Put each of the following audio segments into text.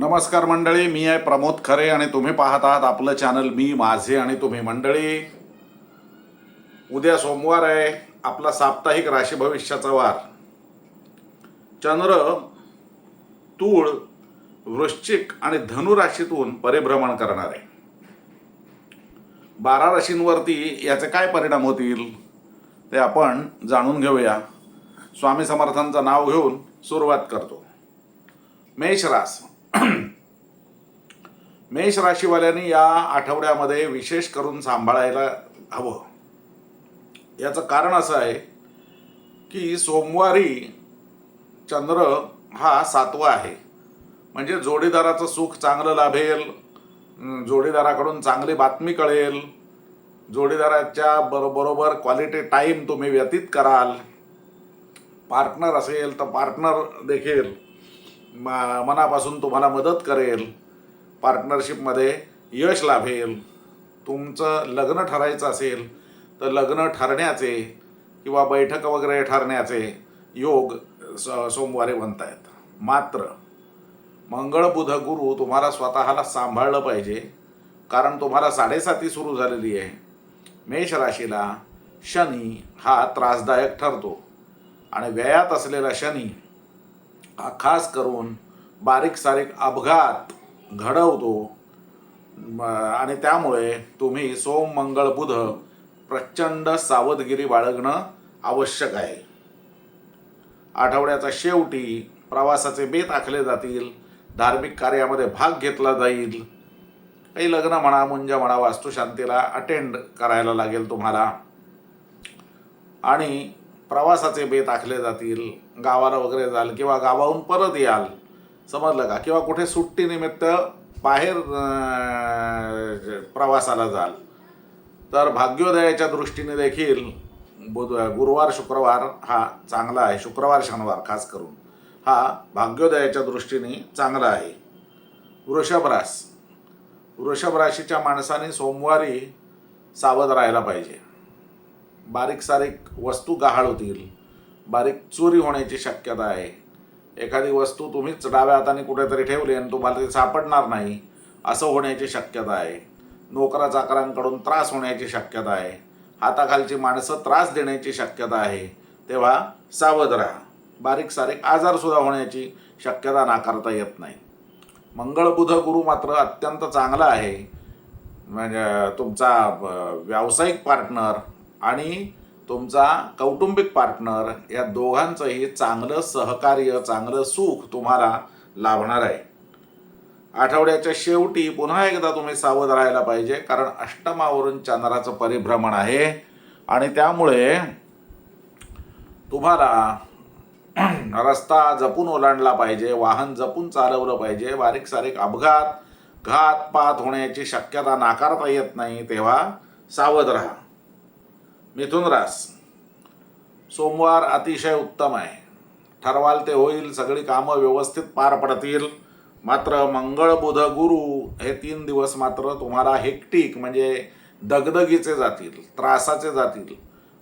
नमस्कार मंडळी मी आहे प्रमोद खरे आणि तुम्ही पाहत आहात आपलं चॅनल मी माझे आणि तुम्ही मंडळी. उद्या सोमवार आहे आपला साप्ताहिक राशी भविष्याचा वार. चंद्र तूळ वृश्चिक आणि धनु राशीतून परिभ्रमण करणार आहे. बारा राशींवरती याचे काय परिणाम होतील ते आपण जाणून घेऊया. स्वामी समर्थांचं नाव घेऊन सुरुवात करतो. मेष रास मेष राशीवाल्यांनी या आठवड्यामध्ये विशेष करून सांभाळायला हवं. याचं कारण असं आहे की सोमवारी चंद्र हा सातवा आहे. म्हणजे जोडीदाराचं सुख चांगलं लाभेल जोडीदाराकडून चांगली बातमी कळेल जोडीदाराच्या बरो बरोबर क्वालिटी टाईम तुम्ही व्यतीत कराल. पार्टनर असेल तर पार्टनर देखील मा मनापासून तुम्हाला मदत करेल. पार्टनरशिपमध्ये यश लाभेल. तुमचं लग्न ठरायचं असेल तर लग्न ठरण्याचे किंवा बैठक वगैरे ठरण्याचे योग स सोमवारी बनत आहेत मात्र मंगळ बुध गुरु तुम्हाला स्वतःला सांभाळलं पाहिजे. कारण तुम्हाला साडेसाती सुरू झालेली आहे. मेष राशीला शनी हा त्रासदायक ठरतो. आणि व्ययात असलेला शनी खास करून बारीक सारीक अपघात घडवतो. आणि त्यामुळे तुम्ही सोम मंगळ बुध प्रचंड सावधगिरी बाळगणं आवश्यक आहे. आठवड्याचा शेवटी प्रवासाचे बेत आखले जातील धार्मिक कार्यामध्ये भाग घेतला जाईल. काही लग्न म्हणा मुंज म्हणा वास्तुशांतीला अटेंड करायला लागेल तुम्हाला. आणि प्रवासाचे बेत आखले जातील गावाला वगैरे जाल किंवा गावाहून परत याल. समजलं का? किंवा कुठे सुट्टीनिमित्त बाहेर प्रवासाला जाल. तर भाग्योदयाच्या दृष्टीने देखील बुध गुरुवार शुक्रवार हा चांगला आहे. शुक्रवार शनिवार खास करून. हा भाग्योदयाच्या दृष्टीने चांगला आहे. वृषभ रास. वृषभ राशीच्या माणसाने सोमवारी सावध राहायला पाहिजे. बारीक सारीक वस्तू गहाळ होतील. बारीक चोरी होण्याची शक्यता आहे. एखादी वस्तू तुम्हीच डाव्या हाताने कुठेतरी ठेवली आणि तुम्हाला ते सापडणार नाही असं होण्याची शक्यता आहे. नोकरा चाकरांकडून त्रास होण्याची शक्यता आहे. हाताखालची माणसं त्रास देण्याची शक्यता आहे. तेव्हा सावध राहा. बारीक सारीक आजारसुद्धा होण्याची शक्यता नाकारता येत नाही. मंगळ बुध गुरु मात्र अत्यंत चांगला आहे. म्हणजे तुमचा व्यावसायिक पार्टनर आणि तुमचा कौटुंबिक पार्टनर या दोघांचंही चांगलं सहकार्य चांगलं सुख तुम्हाला लाभणार आहे. आठवड्याच्या शेवटी पुन्हा एकदा तुम्ही सावध राहायला पाहिजे कारण अष्टमावरून चंद्राचं परिभ्रमण आहे. आणि त्यामुळे तुम्हाला रस्ता जपून ओलांडला पाहिजे वाहन जपून चालवलं पाहिजे बारीक सारीक अपघात घातपात होण्याची शक्यता नाकारता येत नाही तेव्हा सावध राहा. मिथुन रास सोमवार अतिशय उत्तम आहे. ठरवाल ते होईल सगळी कामं व्यवस्थित पार पडतील. मात्र मंगळ बुध गुरु हे तीन दिवस मात्र तुम्हाला हेक्टिक म्हणजे दगदगीचे जातील त्रासाचे जातील.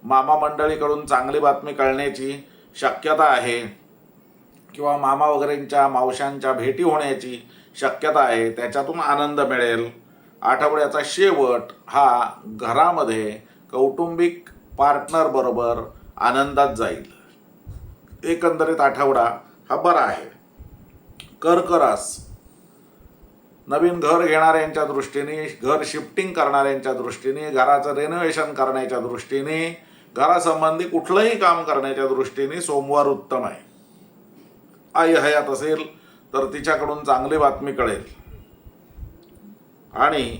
मामा मंडळीकडून चांगली बातमी कळण्याची शक्यता आहे किंवा मामा वगैरेंच्या मावशांच्या भेटी होण्याची शक्यता आहे त्याच्यातून आनंद मिळेल. आठवड्याचा शेवट हा घरामध्ये कौटुंबिक पार्टनरबरोबर आनंदात जाईल. एकंदरीत आठवडा हा बरा आहे. कर्करास नवीन घर घेणाऱ्यांच्या दृष्टीने घर शिफ्टिंग करणाऱ्यांच्या दृष्टीने घराचं रेनोव्हेशन करण्याच्या दृष्टीने घरासंबंधी कुठलंही काम करण्याच्या दृष्टीने सोमवार उत्तम आहे. आई हयात असेल तर तिच्याकडून चांगली बातमी कळेल. आणि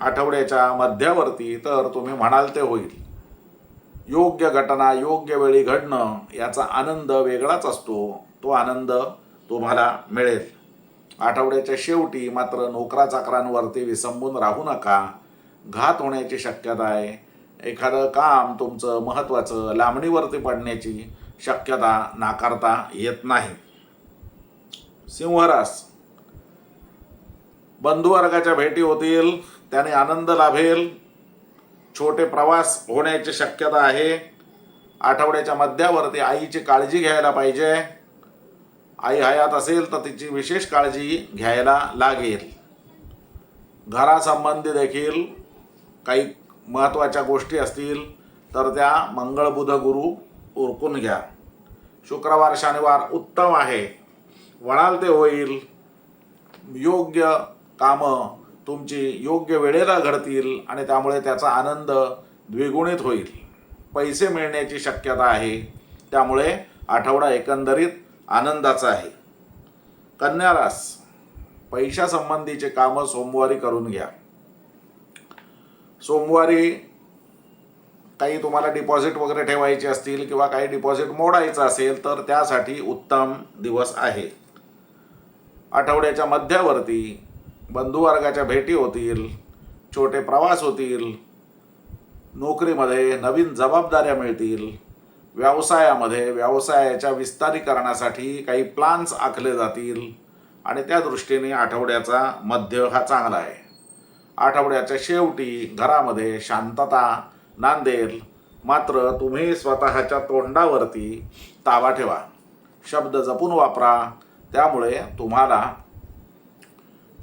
आठवड्याच्या मध्यावरती तर तुम्ही म्हणाल ते होईल. योग्य घटना योग्य वेळी घडणं याचा आनंद वेगळाच असतो. तो आनंद तुम्हाला मिळेल. आठवड्याच्या शेवटी मात्र नोकरा चाकरांवरती विसंबून राहू नका. घात होण्याची शक्यता आहे. एखादं काम तुमचं महत्त्वाचं लांबणीवरती पडण्याची शक्यता नाकारता येत नाही. सिंहरास बंधुवर्गाच्या भेटी होतील. त्याने आनंद लाभेल. छोटे प्रवास होण्याची शक्यता आहे. आठवड्याच्या मध्यावरती आईची काळजी घ्यायला पाहिजे. आई हयात असेल तर तिची विशेष काळजी घ्यायला लागेल. घरासंबंधी देखील काही महत्त्वाच्या गोष्टी असतील तर त्या मंगळ बुध गुरु उरकून घ्या. शुक्रवार शनिवार उत्तम आहे. म्हणाल ते होईल. योग्य कामं तुमची योग्य वेळेला घडतील आणि त्यामुळे त्याचा आनंद द्विगुणित होईल. पैसे मिळण्याची शक्यता आहे. त्यामुळे आठवडा एकंदरीत आनंदाचा आहे. कन्या रास पैशासंबंधीचे कामं सोमवारी करून घ्या. सोमवारी काही तुम्हाला डिपॉझिट वगैरे ठेवायचे असतील किंवा काही डिपॉझिट मोडायचं असेल तर त्यासाठी उत्तम दिवस आहे. आठवड्याच्या मध्यावरती बंधुवर्गाच्या भेटी होतील छोटे प्रवास होतील नोकरीमध्ये नवीन जबाबदाऱ्या मिळतील व्यवसायामध्ये व्यवसायाच्या विस्तारीकरणासाठी काही प्लान्स आखले जातील आणि त्या दृष्टीने आठवड्याचा मध्य हा चांगला आहे. आठवड्याच्या शेवटी घरामध्ये शांतता नांदेल मात्र तुम्ही स्वतःच्या तोंडावरती ताबा ठेवा. शब्द जपून वापरा त्यामुळे तुम्हाला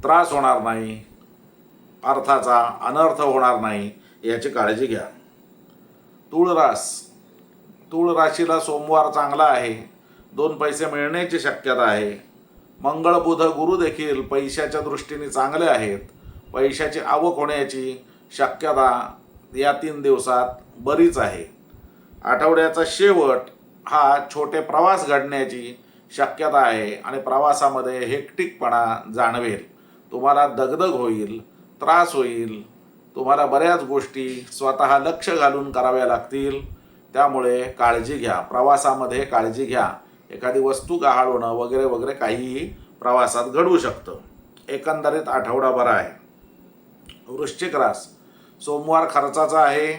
त्रास होणार नाही अर्थाचा अनर्थ होणार नाही याची काळजी घ्या. तुळरास तुळ राशीला सोमवार चांगला आहे. दोन पैसे मिळण्याची शक्यता आहे. मंगळ बुध गुरु देखील पैशाच्या दृष्टीने चांगले आहेत. पैशाची आवक होण्याची शक्यता या तीन दिवसात बरीच आहे. आठवड्याचा शेवट हा छोटे प्रवास घडण्याची शक्यता आहे आणि प्रवासामध्ये हेक्टिकपणा जाणवेल. तुम्हाला दगदग होईल त्रास होईल तुम्हाला बऱ्याच गोष्टी स्वतः लक्ष घालून कराव्या लागतील. त्यामुळे काळजी घ्या प्रवासामध्ये काळजी घ्या. एखादी वस्तू गहाळवणं वगैरे वगैरे काहीही प्रवासात घडवू शकतं. एकंदरीत आठवडाभर आहे. वृश्चिक रास. सोमवार खर्चाचा आहे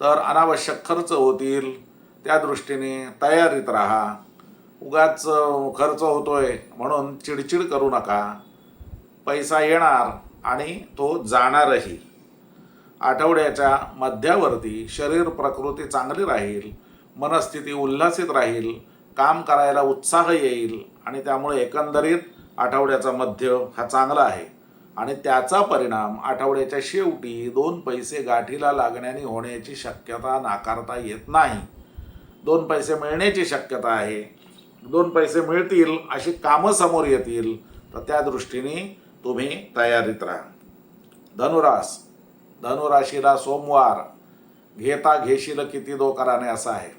तर अनावश्यक खर्च होतील. त्या दृष्टीने तयारीत राहा. उगाच खर्च होतोय म्हणून चिडचिड करू नका. पैसा येणार आणि तो जाणारही. आठवड्याच्या मध्यावरती शरीर प्रकृती चांगली राहील मनस्थिती उल्हासित राहील काम करायला उत्साह येईल आणि त्यामुळे एकंदरीत आठवड्याचा मध्य हा चांगला आहे. आणि त्याचा परिणाम आठवड्याच्या शेवटी दोन पैसे गाठीला लागण्याने होण्याची शक्यता नाकारता येत नाही. दोन पैसे मिळण्याची शक्यता आहे. दोन पैसे मिळतील अशी कामं समोर येतील. तर त्या दृष्टीने तुम्ही तयारीत राहा. धनुरास धनुराशीला सोमवार घेता घेशील किती दोकाराने असं आहे.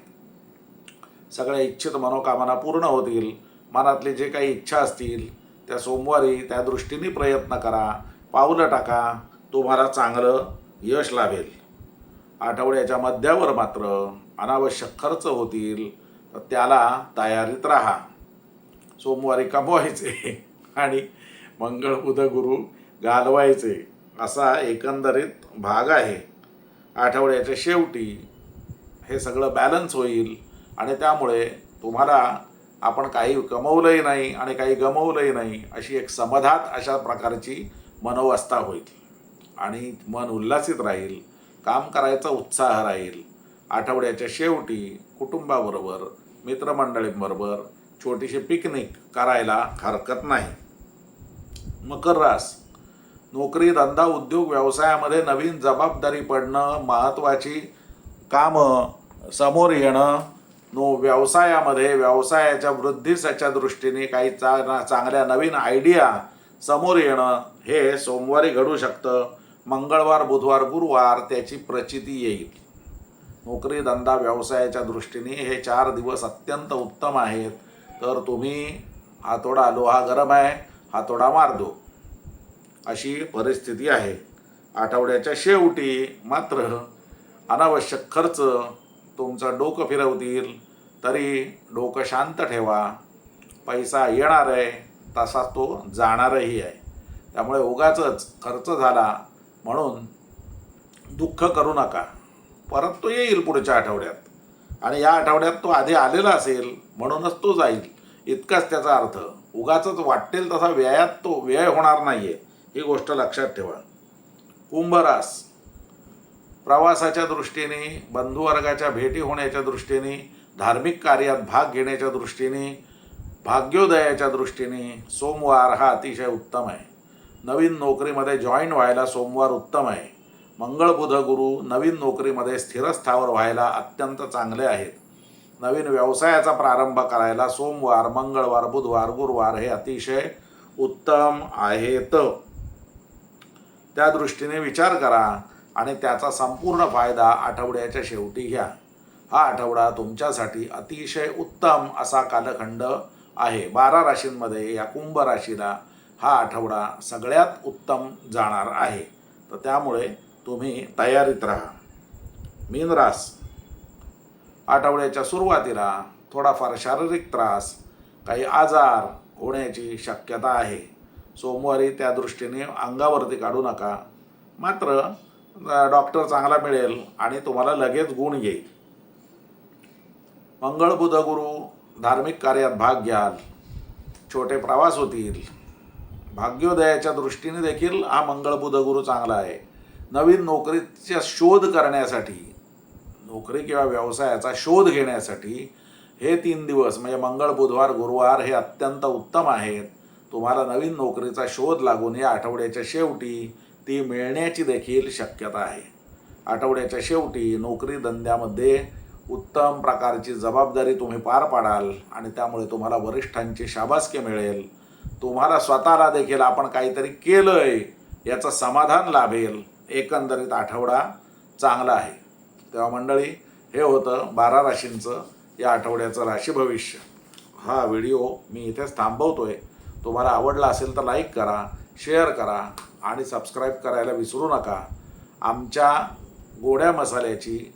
सगळ्या इच्छित मनोकामना पूर्ण होतील मनातले जे काही इच्छा असतील त्या सोमवारी त्या दृष्टीने प्रयत्न करा पावलं टाका तुम्हाला चांगलं यश लाभेल. आठवड्याच्या मध्यावर मात्र अनावश्यक खर्च होतील तर त्याला तयारीत राहा. सोमवारी कमवायचे आणि मंगळ बुध गुरु घालवायचे असा एकंदरीत भाग आहे. आठवड्याच्या शेवटी हे सगळं बॅलन्स होईल आणि त्यामुळे तुम्हाला आपण काही कमवलंही नाही आणि काही गमवलंही नाही अशी एक समधात अशा प्रकारची मनोवस्था होईल. आणि मन उल्हासित राहील काम करायचा उत्साह राहील. आठवड्याच्या शेवटी कुटुंबाबरोबर मित्रमंडळींबरोबर छोटीशी पिकनिक करायला हरकत नाही. मकर रास. नोकरी धंदा उद्योग व्यवसायामध्ये नवीन जबाबदारी पडणं महत्त्वाची कामं समोर येणं नो व्यवसायामध्ये व्यवसायाच्या वृद्धीसाच्या दृष्टीने काही चा चांगल्या नवीन आयडिया समोर येणं हे सोमवारी घडू शकतं. मंगळवार बुधवार गुरुवार त्याची प्रचिती येईल. नोकरी धंदा व्यवसायाच्या दृष्टीने हे चार दिवस अत्यंत उत्तम आहेत. तर तुम्ही हातोडा लोहा गरम आहे. हातोडा मार दो अशी परिस्थिती आहे. आठवड्याच्या शेवटी मात्र अनावश्यक खर्च तुमचं डोकं फिरवतील. तरी डोकं शांत ठेवा. पैसा येणार आहे तसा तो जाणारही आहे. त्यामुळे उगाचच खर्च झाला म्हणून दुःख करू नका. परत तो येईल पुढच्या आठवड्यात. आणि या आठवड्यात तो आधी आलेला असेल म्हणूनच तो जाईल. इतकाच त्याचा अर्थ. उगाच वाटेल तसा व्ययात तो व्यय होणार नाही आहे ही गोष्ट लक्षात ठेवा. कुंभरास. प्रवासाच्या दृष्टीने बंधुवर्गाच्या भेटी होण्याच्या दृष्टीने धार्मिक कार्यात भाग घेण्याच्या दृष्टीने भाग्योदयाच्या दृष्टीने सोमवार हा अतिशय उत्तम आहे. नवीन नोकरीमध्ये जॉईन व्हायला सोमवार उत्तम आहे. मंगळ बुध गुरु नवीन नोकरीमध्ये स्थिरस्थावर व्हायला अत्यंत चांगले आहेत. नवीन व्यवसायाचा प्रारंभ करायला सोमवार मंगळवार बुधवार गुरुवार हे अतिशय उत्तम आहेत. त्या दृष्टीने विचार करा आणि त्याचा संपूर्ण फायदा आठवड्याच्या शेवटी घ्या. हा आठवडा तुमच्यासाठी अतिशय उत्तम असा कालखंड आहे. बारा राशींमध्ये या कुंभ राशीला हा आठवडा सगळ्यात उत्तम जाणार आहे. तर त्यामुळे तुम्ही तयारीत राहा. मीन रास आठवड्याच्या सुरुवातीला थोडाफार शारीरिक त्रास काही आजार होण्याची शक्यता आहे. सोमवारी त्या दृष्टीने अंगावरती काढू नका. मात्र डॉक्टर चांगला मिळेल आणि तुम्हाला लगेच गुण येईल. मंगळ बुध गुरु धार्मिक कार्यात भाग घ्याल. छोटे प्रवास होतील. भाग्योदयाच्या दृष्टीने देखील हा मंगळ बुध गुरु चांगला आहे. नवीन नोकरीचा शोध करण्यासाठी नोकरी किंवा व्यवसायाचा शोध घेण्यासाठी हे तीन दिवस म्हणजे मंगळ बुधवार गुरुवार हे अत्यंत उत्तम आहेत. तुम्हाला नवीन नोकरीचा शोध लागून या आठवड्याच्या शेवटी ती मिळण्याची देखील शक्यता आहे. आठवड्याच्या शेवटी नोकरी धंद्यामध्ये उत्तम प्रकारची जबाबदारी तुम्ही पार पाडाल आणि त्यामुळे तुम्हाला वरिष्ठांची शाबासकी मिळेल. तुम्हाला स्वतःला देखील आपण काहीतरी केलं आहे याचं समाधान लाभेल. एकंदरीत आठवडा चांगला आहे. तेव्हा मंडळी हे होतं बारा राशींचं या आठवड्याचं राशी भविष्य. हा व्हिडिओ मी इथेच थांबवतोय. तुम्हाला आवडला असेल तर लाईक करा शेअर करा आणि सबस्क्राईब करायला विसरू नका. आमच्या गोड्या मसाल्याची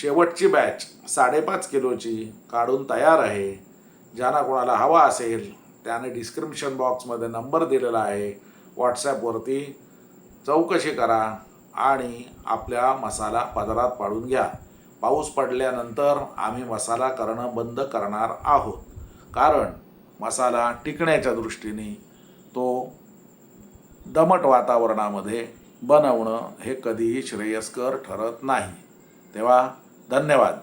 शेवटची बॅच साडेपाच किलोची काढून तयार आहे. ज्यांना कोणाला हवा असेल त्याने डिस्क्रिप्शन बॉक्समध्ये नंबर दिलेला आहे. व्हॉट्सॲपवरती चौकशी करा. आणि आपल्या मसाला पदरात पाडून घ्या. पाऊस पडल्यानंतर आम्ही मसाला करणं बंद करणार आहोत. कारण मसाला टिकण्याच्या दृष्टीने तो दमट वातावरणामध्ये बनवणं हे कधीही श्रेयस्कर ठरत नाही. तेव्हा धन्यवाद.